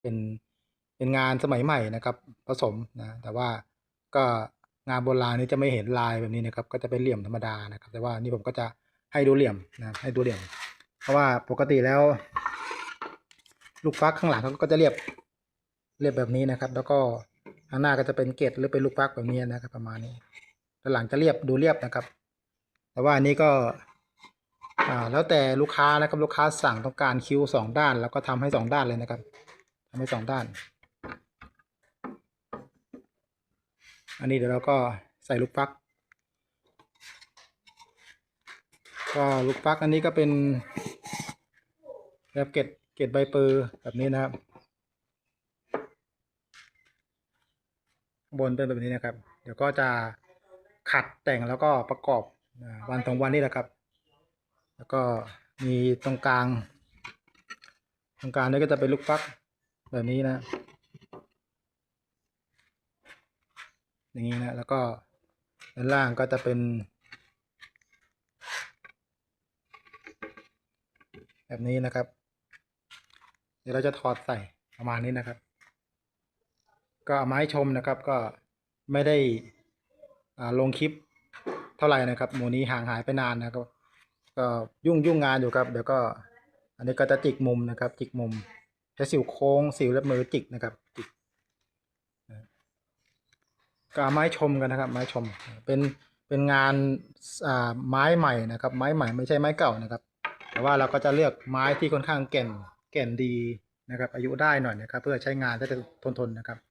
เป็นเป็นงานสมัยใหม่นะครับ ผสมนะแต่ว่าก็งานโบราณนี่จะไม่เห็นลายแบบนี้นะครับ ก็จะเป็นเหลี่ยมธรรมดานะครับ แต่ว่านี่ผมก็จะให้ดูเหลี่ยมนะให้ดูเหลี่ยม เพราะว่าปกติแล้ว ลูกฟักข้างหลังเขาก็จะเรียบเรียบแบบนี้นะครับ แล้วก็ข้างหน้าก็จะเป็นเกล็ดหรือเป็นลูกฟักแบบนี้นะครับ ประมาณนี้ด้านหลังจะเรียบดูเรียบนะครับ แต่ว่าอันนี้ก็อ่าแล้วแต่ลูกค้านะครับลูกค้าสั่งต้องการคิ้วสองด้าน แล้วก็ทำให้สองด้านเลยนะครับ ทำให้สองด้าน อันนี้เดี๋ยวเราก็ใส่ลูกฟัก ก็ลูกฟักอันนี้ก็เป็นแบบเกล็ดเกล็ดใบเปอร์แบบนี้นะครับบนเป็นแบบนี้นะครับ เดี๋ยวก็จะขัดแต่งแล้วก็ประกอบวันสองวันนี้แหละครับ แล้วก็มีตรงกลาง ตรงกลางนี่ก็จะเป็นลูกฟัก แบบนี้นะ อย่างนี้นะ แล้วก็ด้านล่างก็จะเป็น แบบนี้นะครับ เดี๋ยวเราจะถอดใส่ประมาณนี้นะครับ ก็เอามาให้ชมนะครับก็ไม่ได้ลงคลิปเท่าไหร่นะครับหมูนี้ห่างหายไปนานนะครับ ก็ยุ่งยุ่งงานอยู่ครับ เดี๋ยวก็ อันนี้ก็จะจิกมุมนะครับ จิกมุม ช้สิวโค้งสิวเล็บมือจิกนะครับจิกกาไม้ชมกันนะครับ ไม้ชมเป็นเป็นงานไม้ใหม่นะครับ ไม้ใหม่ไม่ใช่ไม้เก่านะครับ แต่ว่าเราก็จะเลือกไม้ที่ค่อนข้างแก่นแก่นดีนะครับ อายุได้หน่อยนะครับ เพื่อใช้งานได้ทนทนนะครับ